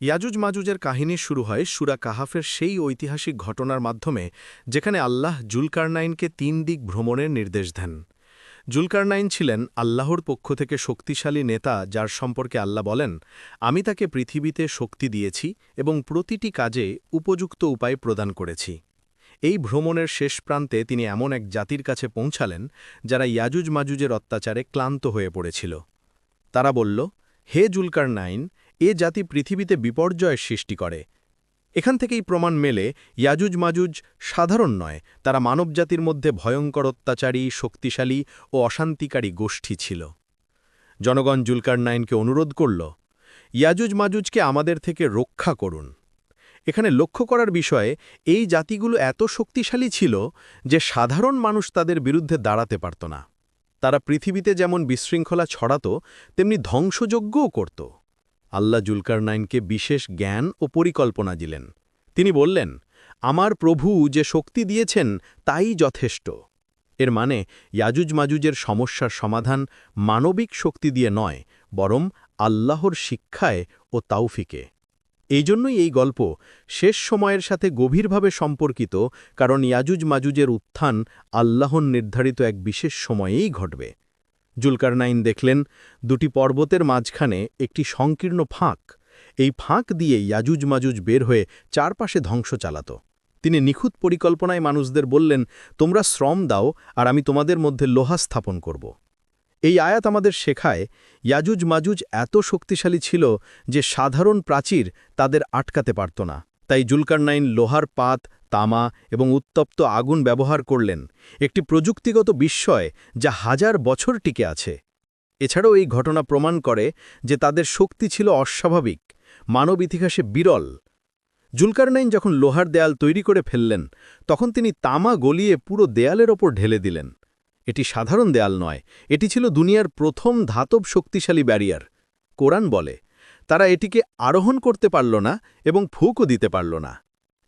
ইয়াজুজ মাজুজের কাহিনী শুরু হয় সুরা কাহাফের সেই ঐতিহাসিক ঘটনার মাধ্যমে, যেখানে আল্লাহ জুলকারনাইনকে তিন দিক ভ্রমণের নির্দেশ দেন। জুলকারনাইন ছিলেন আল্লাহর পক্ষ থেকে শক্তিশালী নেতা যার সম্পর্কে আল্লাহ বলেন, আমি তাকে পৃথিবীতে শক্তি দিয়েছি এবং প্রতিটি কাজে উপযুক্ত উপায় প্রদান করেছি। এই ভ্রমণের শেষ প্রান্তে তিনি এমন এক জাতির কাছে পৌঁছালেন, যারা ইয়াজুজ মাজুজের অত্যাচারে ক্লান্ত হয়ে পড়েছিল। তারা বলল, হে জুলকার নাইন এ জাতি পৃথিবীতে বিপর্যয়ের সৃষ্টি করে। এখান থেকেই প্রমাণ মেলে, ইয়াজুজ মাজুজ সাধারণ নয়, তারা মানবজাতির মধ্যে ভয়ঙ্কর অত্যাচারী, শক্তিশালী ও অশান্তিকারী গোষ্ঠী ছিল। জনগণ জুলকার নাইনকে অনুরোধ করল, ইয়াজুজ মাজুজকে আমাদের থেকে রক্ষা করুন। এখানে লক্ষ্য করার বিষয়ে, এই জাতিগুলো এত শক্তিশালী ছিল যে সাধারণ মানুষ তাদের বিরুদ্ধে দাঁড়াতে পারত না। তারা পৃথিবীতে যেমন বিশৃঙ্খলা ছড়াত, তেমনি ধ্বংসযজ্ঞও করত। আল্লাহ জুলকার নাইনকে বিশেষ জ্ঞান ও পরিকল্পনা দিলেন। তিনি বললেন, আমার প্রভু যে শক্তি দিয়েছেন, তাই যথেষ্ট। এর মানে ইয়াজুজ মাজুজের সমস্যার সমাধান মানবিক শক্তি দিয়ে নয়, বরং আল্লাহর শিক্ষায় ও তাওফিকে। এই জন্যই এই গল্প শেষ সময়ের সাথে গভীরভাবে সম্পর্কিত, কারণ ইয়াজুজ মাজুজের উত্থান আল্লাহন নির্ধারিত এক বিশেষ সময়েই ঘটবে। জুলকারনাইন দেখলেন, দুটি পর্বতের মাঝখানে একটি সংকীর্ণ ফাঁক। এই ফাঁক দিয়ে ইয়াজুজ মাজুজ বের হয়ে চারপাশে ধ্বংস চালাত। তিনি নিখুঁত পরিকল্পনায় মানুষদের বললেন, তোমরা শ্রম দাও আর আমি তোমাদের মধ্যে লোহা স্থাপন করব। এই আয়াত আমাদের শেখায়, ইয়াজুজ মাজুজ এত শক্তিশালী ছিল যে সাধারণ প্রাচীর তাদের আটকাতে পারত না। তাই জুলকারনাইন লোহার পাত, তামা এবং উত্তপ্ত আগুন ব্যবহার করলেন, একটি প্রযুক্তিগত বিস্ময় যা হাজার বছর টিকে আছে। এছাড়াও এই ঘটনা প্রমাণ করে যে তাদের শক্তি ছিল অস্বাভাবিক, মানব ইতিহাসে বিরল। জুলকারনাইন যখন লোহার দেয়াল তৈরি করে ফেললেন, তখন তিনি তামা গলিয়ে পুরো দেয়ালের ওপর ঢেলে দিলেন। এটি সাধারণ দেয়াল নয়, এটি ছিল দুনিয়ার প্রথম ধাতব শক্তিশালী ব্যারিয়ার। কোরআন বলে তারা এটিকে আরোহণ করতে পারল না এবং ফুকও দিতে পারল না।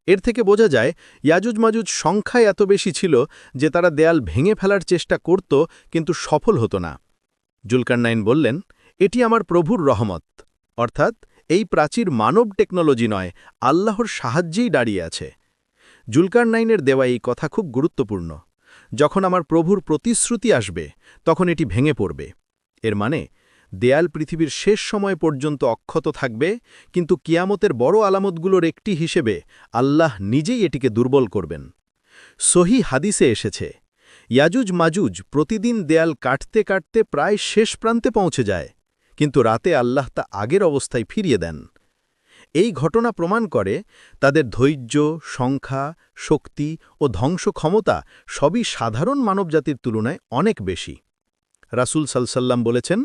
এর থেকে বোঝা যায়, ইয়াজুজ মাজুজ সংখ্যায় এত বেশি ছিল যে তারা দেয়াল ভেঙে ফেলার চেষ্টা করত, কিন্তু সফল হতো না। জুলকারনাইন বললেন, এটি আমার প্রভুর রহমত। অর্থাৎ, এই প্রাচীর মানব টেকনোলজি নয়, আল্লাহর সাহায্যেই দাঁড়িয়ে আছে। জুলকারনাইনের দেওয়া এই কথা খুব গুরুত্বপূর্ণ। যখন আমার প্রভুর প্রতিশ্রুতি আসবে, তখন এটি ভেঙে পড়বে। এর মানে দেয়াল পৃথিবীর শেষ সময় পর্যন্ত অক্ষত থাকবে, কিন্তু কিয়ামতের বড় আলামতগুলোর একটি হিসেবে আল্লাহ নিজেই এটিকে দুর্বল করবেন। সহি হাদিসে এসেছে, ইয়াজুজ মাজুজ প্রতিদিন দেয়াল কাটতে কাটতে প্রায় শেষ প্রান্তে পৌঁছে যায়, কিন্তু রাতে আল্লাহ তা আগের অবস্থায় ফিরিয়ে দেন। এই ঘটনা প্রমাণ করে তাদের ধৈর্য, সংখ্যা, শক্তি ও ধ্বংস ক্ষমতা সবই সাধারণ মানবজাতির তুলনায় অনেক বেশি। রাসুল সালসাল্লাম বলেছেন,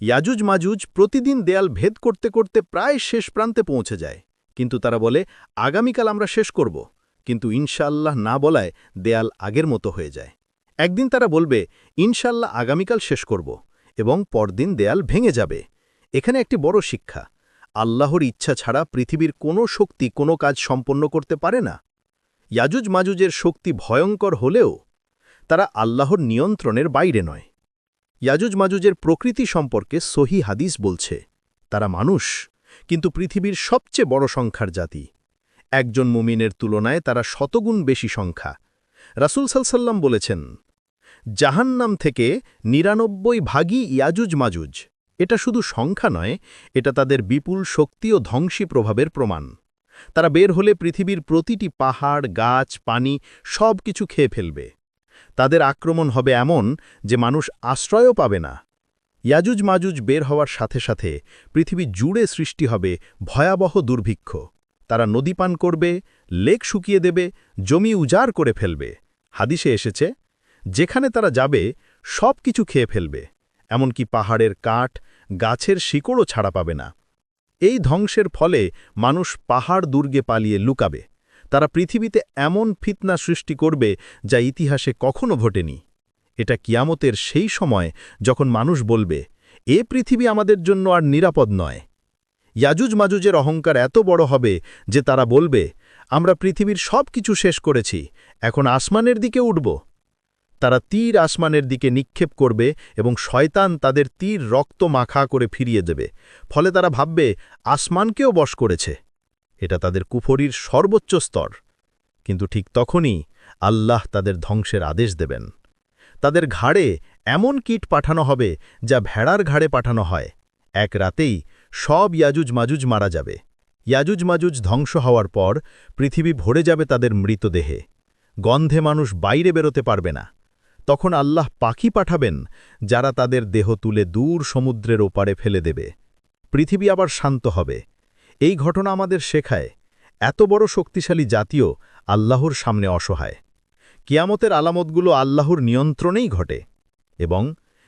ইয়াজুজ মাজুজ প্রতিদিন দেয়াল ভেদ করতে করতে প্রায় শেষ প্রান্তে পৌঁছে যায়। কিন্তু তারা বলে, আগামীকাল আমরা শেষ করব। কিন্তু ইনশাল্লাহ না বলায় দেয়াল আগের মতো হয়ে যায়। একদিন তারা বলবে ইনশাল্লাহ আগামীকাল শেষ করব এবং পরদিন দেয়াল ভেঙে যাবে। এখানে একটি বড় শিক্ষা, আল্লাহর ইচ্ছা ছাড়া পৃথিবীর কোনো শক্তি কোনো কাজ সম্পন্ন করতে পারে না। ইয়াজুজ মাজুজের শক্তি ভয়ঙ্কর হলেও তারা আল্লাহর নিয়ন্ত্রণের বাইরে নয়। ইয়াজুজ মাজুজের প্রকৃতি সম্পর্কে সহি হাদিস বলছে, তারা মানুষ, কিন্তু পৃথিবীর সবচেয়ে বড় সংখ্যার জাতি। একজন মুমিনের তুলনায় তারা শতগুণ বেশি সংখ্যা। রাসুল সালসাল্লাম বলেছেন, জাহান্নাম থেকে নিরানব্বই ভাগই ইয়াজুজ মাজুজ এটা শুধু সংখ্যা নয়, এটা তাদের বিপুল শক্তি ও ধ্বংসী প্রভাবের প্রমাণ। তারা বের হলে পৃথিবীর প্রতিটি পাহাড়, গাছ, পানি সব কিছু খেয়ে ফেলবে। তাদের আক্রমণ হবে এমন যে মানুষ আশ্রয়ও পাবে না। ইয়াজুজ মাজুজ বের হওয়ার সাথে সাথে পৃথিবী জুড়ে সৃষ্টি হবে ভয়াবহ দুর্ভিক্ষ। তারা নদী পান করবে, লেক শুকিয়ে দেবে, জমি উজাড় করে ফেলবে। হাদিসে এসেছে, যেখানে তারা যাবে সব কিছু খেয়ে ফেলবে, এমনকি পাহাড়ের কাঠ, গাছের শিকড়ও ছাড়া পাবে না। এই ধ্বংসের ফলে মানুষ পাহাড় দুর্গে পালিয়ে লুকাবে। তারা পৃথিবীতে এমন ফিতনা সৃষ্টি করবে যা ইতিহাসে কখনো ঘটেনি। এটা কিয়ামতের সেই সময় যখন মানুষ বলবে, এ পৃথিবী আমাদের জন্য আর নিরাপদ নয়। ইয়াজুজ মাজুজের অহংকার এত বড় হবে যে তারা বলবে, আমরা পৃথিবীর সব কিছু শেষ করেছি, এখন আসমানের দিকে উঠব। তারা তীর আসমানের দিকে নিক্ষেপ করবে এবং শয়তান তাদের তীর রক্ত মাখা করে ফিরিয়ে দেবে। ফলে তারা ভাববে, আসমানকেও বশ করেছে। এটা তাদের কুফরির সর্বোচ্চ স্তর। কিন্তু ঠিক তখনই আল্লাহ তাদের ধ্বংসের আদেশ দেবেন। তাদের ঘাড়ে এমন কীট পাঠানো হবে যা ভেড়ার ঘাড়ে পাঠানো হয়। এক রাতেই সব ইয়াজুজ মাজুজ মারা যাবে। ইয়াজুজ মাজুজ ধ্বংস হওয়ার পর পৃথিবী ভরে যাবে তাদের মৃতদেহে। গন্ধে মানুষ বাইরে বেরোতে পারবে না। তখন আল্লাহ পাখি পাঠাবেন যারা তাদের দেহ তুলে দূর সমুদ্রের ওপারে ফেলে দেবে। পৃথিবী আবার শান্ত হবে। এই ঘটনা আমাদের শেখায় এত বড় শক্তিশালী জাতীয় আল্লাহর সামনে অসহায়। কিয়ামতের আলামতগুলো আল্লাহর নিয়ন্ত্রণেই ঘটে এবং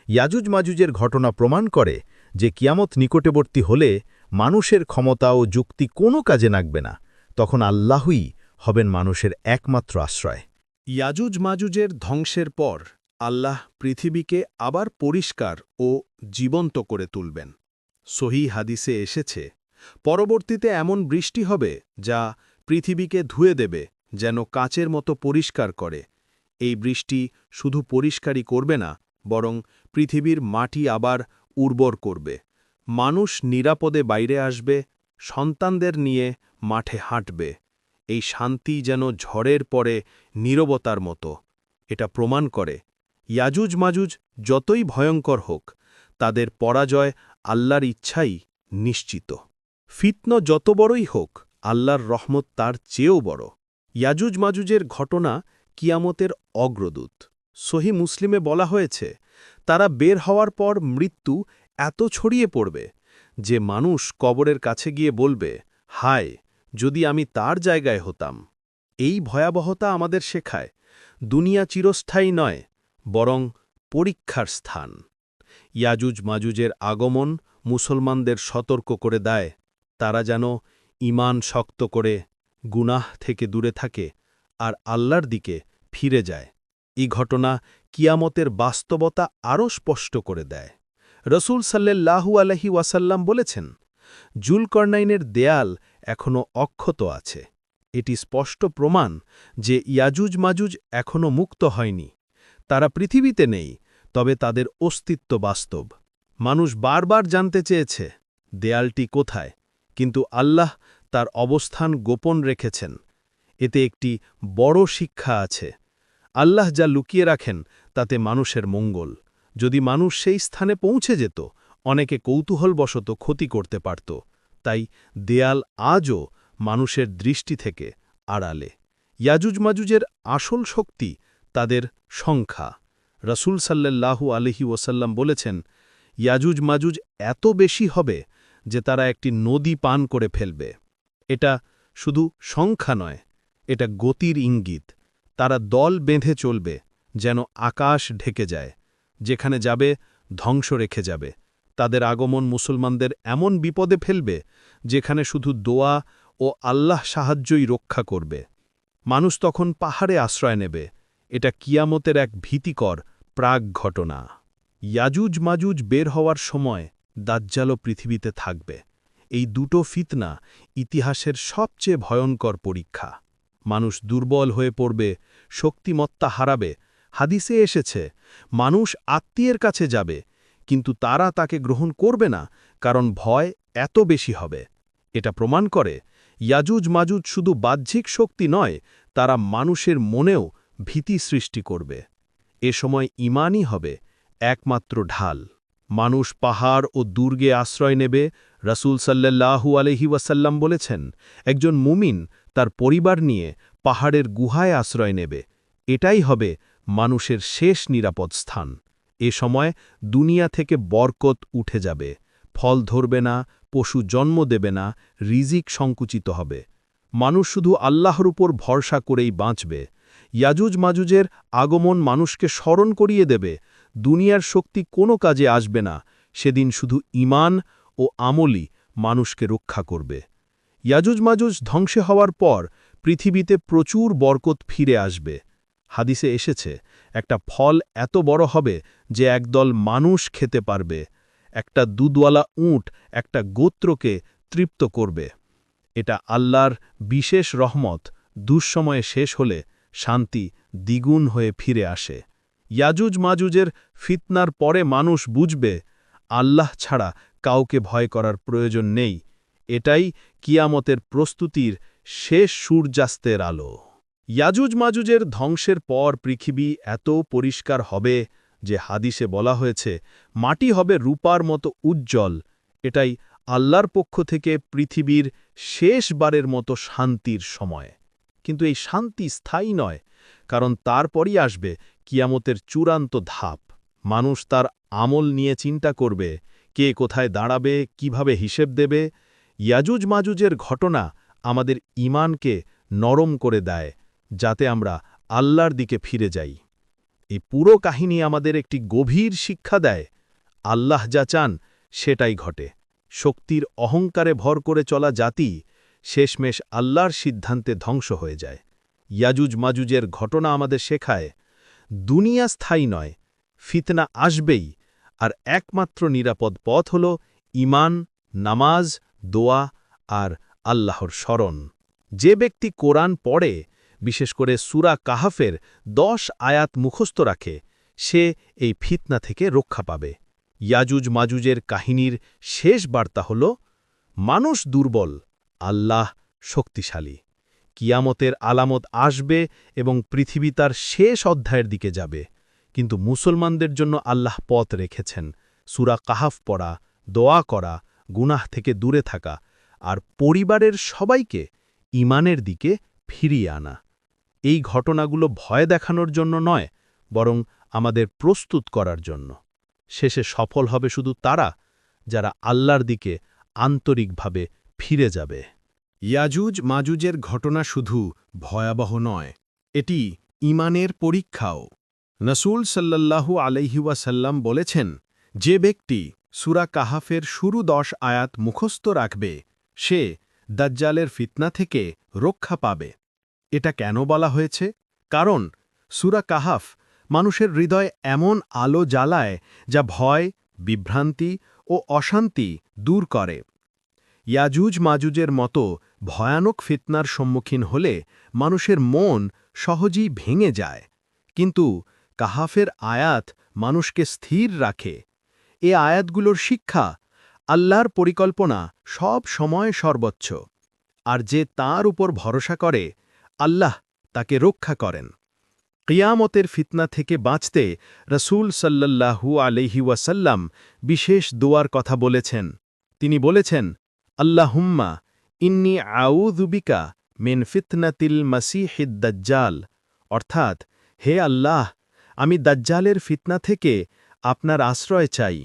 ইয়াজুজ মাজুজের ঘটনা প্রমাণ করে যে কিয়ামত নিকটবর্তী হলে মানুষের ক্ষমতা ও যুক্তি কোনো কাজে নাগবে না, তখন আল্লাহই হবেন মানুষের একমাত্র আশ্রয়। ইয়াজুজ মাজুজের ধ্বংসের পর আল্লাহ পৃথিবীকে আবার পরিষ্কার ও জীবন্ত করে তুলবেন। সহি হাদিসে এসেছে পরবর্তীতে এমন বৃষ্টি হবে যা পৃথিবীকে ধুয়ে দেবে, যেন কাচের মতো পরিষ্কার করে। এই বৃষ্টি শুধু পরিষ্কারই করবে না, বরং পৃথিবীর মাটি আবার উর্বর করবে। মানুষ নিরাপদে বাইরে আসবে, সন্তানদের নিয়ে মাঠে হাঁটবে। এই শান্তি যেন ঝড়ের পরে নীরবতার মতো। এটা প্রমাণ করে, ইয়াজুজ মাজুজ যতই ভয়ঙ্কর হোক, তাদের পরাজয় আল্লাহর ইচ্ছাই নিশ্চিত। ফিতন যত বড়ই হোক, আল্লাহর রহমত তার চেয়েও বড়। ইয়াজুজ মাজুজের ঘটনা কিয়ামতের অগ্রদূত। সহি মুসলিমে বলা হয়েছে, তারা বের হওয়ার পর মৃত্যু এত ছড়িয়ে পড়বে যে মানুষ কবরের কাছে গিয়ে বলবে, হায়, যদি আমি তার জায়গায় হতাম। এই ভয়াবহতা আমাদের শেখায়, দুনিয়া চিরস্থায়ী নয়, বরং পরীক্ষার স্থান। ইয়াজুজ মাজুজের আগমন মুসলমানদের সতর্ক করে দেয় তারা যেন ইমান শক্ত করে গুনাহ থেকে দূরে থাকে আর আল্লাহর দিকে ফিরে যায়। এই ঘটনা কিয়ামতের বাস্তবতা আরও স্পষ্ট করে দেয়। রসুল সাল্লাহু আলহি ওয়াসাল্লাম বলেছেন, জুলকর্নাইনের দেয়াল এখনও অক্ষত আছে। এটি স্পষ্ট প্রমাণ যে ইয়াজুজ মাজুজ এখনও মুক্ত হয়নি। তারা পৃথিবীতে নেই, তবে তাদের অস্তিত্ব বাস্তব। মানুষ বারবার জানতে চেয়েছে, দেয়ালটি কোথায়? কিন্তু আল্লাহ তার অবস্থান গোপন রেখেছেন। এতে একটি বড় শিক্ষা আছে। আল্লাহ যা লুকিয়ে রাখেন, তাতে মানুষের মঙ্গল। যদি মানুষ সেই স্থানে পৌঁছে যেত, অনেকে কৌতূহলবশত ক্ষতি করতে পারত। তাই দেয়াল আজও মানুষের দৃষ্টি থেকে আড়ালে। ইয়াজুজ মাজুজের আসল শক্তি তাদের সংখ্যা। রসুল সাল্লাল্লাহু আলহি ওসাল্লাম বলেছেন, ইয়াজুজ মাজুজ এত বেশি হবে যে তারা একটি নদী পান করে ফেলবে। এটা শুধু সংখ্যা নয়, এটা গতির ইঙ্গিত। তারা দল বেঁধে চলবে, যেন আকাশ ঢেকে যায়, যেখানে যাবে, ধ্বংস রেখে যাবে। তাদের আগমন মুসলমানদের এমন বিপদে ফেলবে, যেখানে শুধু দোয়া ও আল্লাহ সাহায্যই রক্ষা করবে। মানুষ তখন পাহাড়ে আশ্রয় নেবে, এটা কিয়ামতের এক ভীতিকর প্রাগ ঘটনা। ইয়াজুজ মাজুজ বের হওয়ার সময় দাজ্জালও পৃথিবীতে থাকবে। এই দুটো ফিতনা ইতিহাসের সবচেয়ে ভয়ঙ্কর পরীক্ষা। মানুষ দুর্বল হয়ে পড়বে, শক্তিমত্তা হারাবে, হাদিসে এসেছে, মানুষ আত্মীয়ের কাছে যাবে, কিন্তু তারা তাকে গ্রহণ করবে না, কারণ ভয় এত বেশি হবে। এটা প্রমাণ করে, ইয়াজুজ মাজুজ শুধু বাহ্যিক শক্তি নয়, তারা মানুষের মনেও ভীতি সৃষ্টি করবে। এ সময় ইমানই হবে একমাত্র ঢাল। মানুষ পাহাড় ও দুর্গে আশ্রয় নেবে, রসুল সাল্লাহু আলহি ওয়াসাল্লাম বলেছেন, একজন মুমিন তার পরিবার নিয়ে পাহাড়ের গুহায় আশ্রয় নেবে। এটাই হবে মানুষের শেষ নিরাপদ স্থান। এ সময় দুনিয়া থেকে বরকত উঠে যাবে। ফল ধরবে না, পশু জন্ম দেবে না, রিজিক সংকুচিত হবে। মানুষ শুধু আল্লাহর উপর ভরসা করেই বাঁচবে। ইয়াজুজ মাজুজের আগমন মানুষকে স্মরণ করিয়ে দেবে দুনিয়ার শক্তি কোনো কাজে আসবে না, সেদিন শুধু ইমান ও আমলি মানুষকে রক্ষা করবে। ইয়াজুজ মাজুজ ধ্বংসে হওয়ার পর পৃথিবীতে প্রচুর বরকত ফিরে আসবে। হাদিসে এসেছে, একটা ফল এত বড় হবে যে একদল মানুষ খেতে পারবে। একটা দুধওয়ালা উঁট একটা গোত্রকে তৃপ্ত করবে। এটা আল্লাহর বিশেষ রহমত, দুঃসময়ে শেষ হলে শান্তি দ্বিগুণ হয়ে ফিরে আসে। ইয়াজুজ মাজুজের ফিতনার পরে মানুষ বুঝবে, আল্লাহ ছাড়া কাউকে ভয় করার প্রয়োজন নেই। এটাই কিয়ামতের প্রস্তুতির শেষ সূর্যাস্তের আলো। ইয়াজুজ মাজুজের ধ্বংসের পর পৃথিবী এত পরিষ্কার হবে যে হাদিসে বলা হয়েছে, মাটি হবে রূপার মতো উজ্জ্বল। এটাই আল্লাহর পক্ষ থেকে পৃথিবীর শেষবারের মতো শান্তির সময়। কিন্তু এই শান্তি স্থায়ী নয়, কারণ তারপরই আসবে কিয়ামতের চূড়ান্ত ধাপ। মানুষ তার আমল নিয়ে চিন্তা করবে, কে কোথায় দাঁড়াবে, কীভাবে হিসেব দেবে। ইয়াজুজ মাজুজের ঘটনা আমাদের ইমানকে নরম করে দেয়, যাতে আমরা আল্লাহর দিকে ফিরে যাই। এই পুরো কাহিনী আমাদের একটি গভীর শিক্ষা দেয়, আল্লাহ যা চান সেটাই ঘটে। শক্তির অহংকারে ভর করে চলা জাতি শেষমেশ আল্লাহর সিদ্ধান্তে ধ্বংস হয়ে যায়। ইয়াজুজ মাজুজের ঘটনা আমাদের শেখায় দুনিয়া স্থায়ী নয়, ফিতনা আসবেই, আর একমাত্র নিরাপদ পথ হল ইমান নামাজ, দোয়া আর আল্লাহর স্মরণ। যে ব্যক্তি কোরআন পড়ে, বিশেষ করে সুরা কাহাফের দশ আয়াত মুখস্থ রাখে, সে এই ফিতনা থেকে রক্ষা পাবে। ইয়াজুজ মাজুজের কাহিনীর শেষ বার্তা হল, মানুষ দুর্বল, আল্লাহ শক্তিশালী। কিয়ামতের আলামত আসবে এবং পৃথিবী তার শেষ অধ্যায়ের দিকে যাবে। কিন্তু মুসলমানদের জন্য আল্লাহ পথ রেখেছেন। সুরা কাহাফ পড়া, দোয়া করা, গুনাহ থেকে দূরে থাকা আর পরিবারের সবাইকে ইমানের দিকে ফিরিয়ে আনা। এই ঘটনাগুলো ভয় দেখানোর জন্য নয়, বরং আমাদের প্রস্তুত করার জন্য। শেষে সফল হবে শুধু তারা, যারা আল্লাহর দিকে আন্তরিকভাবে ফিরে যাবে। ইয়াজুজ মাজুজের ঘটনা শুধু ভয়াবহ নয়, এটি ইমানের পরীক্ষাও। নসুল সাল্লাল্লাহু আলাইহিওয়াসাল্লাম বলেছেন, যে ব্যক্তি সুরা কাহাফের শুরু দশ আয়াত মুখস্থ রাখবে, সে দাজ্জালের ফিতনা থেকে রক্ষা পাবে। এটা কেন বলা হয়েছে? কারণ সুরা কাহাফ মানুষের হৃদয় এমন আলো জ্বালায় যা ভয়, বিভ্রান্তি ও অশান্তি দূর করে। ইয়াজুজ মাজুজের মতো ভয়ানক ফিতনার সম্মুখীন হলে মানুষের মন সহজেই ভেঙে যায়। কিন্তু কাহাফের আয়াত মানুষকে স্থির রাখে। এ আয়াতগুলোর শিক্ষা আল্লাহর পরিকল্পনা সব সময় সর্বোচ্চ। আর যে তার উপর ভরসা করে, আল্লাহ তাকে রক্ষা করেন। কিয়ামতের ফিতনা থেকে বাঁচতে রসুল সাল্লাল্লাহু আলহি ওয়াসাল্লাম বিশেষ দোয়ার কথা বলেছেন। তিনি বলেছেন, আল্লাহুম্মা ইন্নি আউদুবিকা মিন ফিতনাতিল মাসিহিদ দাজ্জাল অর্থাৎ, হে আল্লাহ, আমি দাজ্জালের ফিতনা থেকে আপনার আশ্রয় চাই।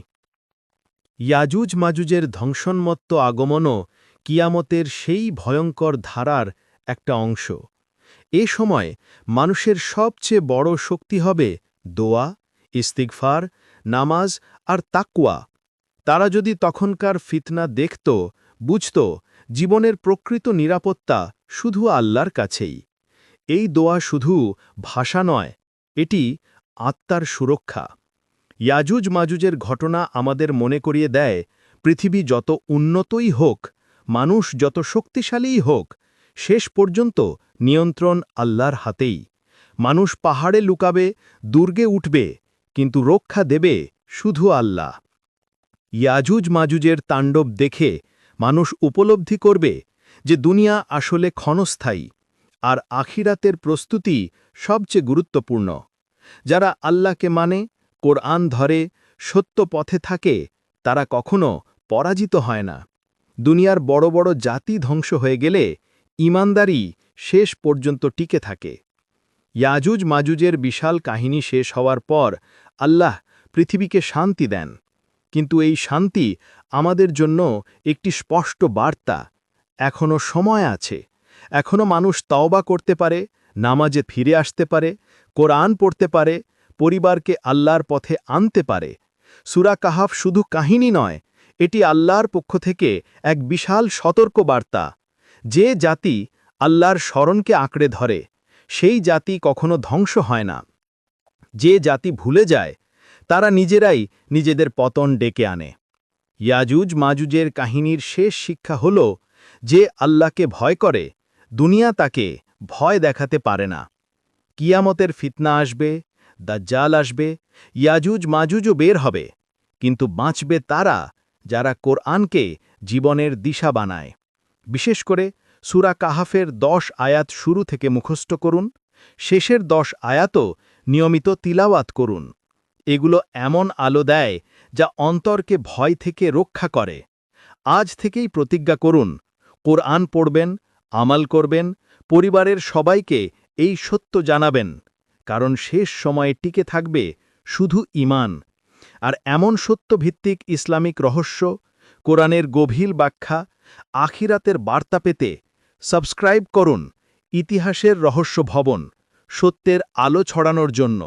ইয়াজুজ মাজুজের ধ্বংসন্মত্ত আগমনও কিয়ামতের সেই ভয়ঙ্কর ধারার একটা অংশ। এ সময় মানুষের সবচেয়ে বড় শক্তি হবে দোয়া, ইস্তিগফার, নামাজ আর তাকুয়া তারা যদি তখনকার ফিতনা দেখত, বুঝত জীবনের প্রকৃত নিরাপত্তা শুধু আল্লাহর কাছেই। এই দোয়া শুধু ভাষা নয়, এটি আত্মার সুরক্ষা। ইয়াজুজ মাজুজের ঘটনা আমাদের মনে করিয়ে দেয়, পৃথিবী যত উন্নতই হোক, মানুষ যত শক্তিশালীই হোক, শেষ পর্যন্ত নিয়ন্ত্রণ আল্লাহর হাতেই। মানুষ পাহাড়ে লুকাবে, দুর্গে উঠবে, কিন্তু রক্ষা দেবে শুধু আল্লাহ। ইয়াজুজ মাজুজের তাণ্ডব দেখে মানুষ উপলব্ধি করবে যে দুনিয়া আসলে ক্ষণস্থায়ী আর আখিরাতের প্রস্তুতি সবচেয়ে গুরুত্বপূর্ণ। যারা আল্লাহকে মানে কোরআন ধরে, সত্য পথে থাকে, তারা কখনো পরাজিত হয় না। দুনিয়ার বড় বড় জাতি ধ্বংস হয়ে গেলে ইমানদারি শেষ পর্যন্ত টিকে থাকে। ইয়াজুজ মাজুজের বিশাল কাহিনী শেষ হওয়ার পর আল্লাহ পৃথিবীকে শান্তি দেন। কিন্তু এই শান্তি আমাদের জন্য একটি স্পষ্ট বার্তা। এখনও সময় আছে। এখনও মানুষ তাওবা করতে পারে, নামাজে ফিরে আসতে পারে, কোরআন পড়তে পারে, পরিবারকে আল্লাহর পথে আনতে পারে। সুরা কাহাফ শুধু কাহিনী নয়, এটি আল্লাহর পক্ষ থেকে এক বিশাল সতর্ক বার্তা। যে জাতি আল্লাহর স্মরণকে আঁকড়ে ধরে, সেই জাতি কখনো ধ্বংস হয় না। যে জাতি ভুলে যায় তারা নিজেরাই নিজেদের পতন ডেকে আনে। ইয়াজুজ মাজুজের কাহিনীর শেষ শিক্ষা হল যে আল্লাহকে ভয় করে, দুনিয়া তাকে ভয় দেখাতে পারে না। কিয়ামতের ফিতনা আসবে, দাজ্জাল আসবে, ইয়াজুজ মাজুজও বের হবে, কিন্তু বাঁচবে তারা যারা কোরআনকে জীবনের দিশা বানায়। বিশেষ করে সুরা কাহাফের দশ আয়াত শুরু থেকে মুখস্থ করুন, শেষের দশ আয়াতও নিয়মিত তিলাওয়াত করুন। এগুলো এমন আলো দেয় যা অন্তরকে ভয় থেকে রক্ষা করে। আজ থেকেই প্রতিজ্ঞা করুন, কোরআন পড়বেন, আমাল করবেন, পরিবারের সবাইকে এই সত্য জানাবেন, কারণ শেষ সময়ে টিকে থাকবে শুধু ইমান আর এমন সত্যভিত্তিক ইসলামিক রহস্য, কোরআনের গভীর ব্যাখ্যা, আখিরাতের বার্তা পেতে সাবস্ক্রাইব করুন ইতিহাসের রহস্য ভবন, সত্যের আলো ছড়ানোর জন্য।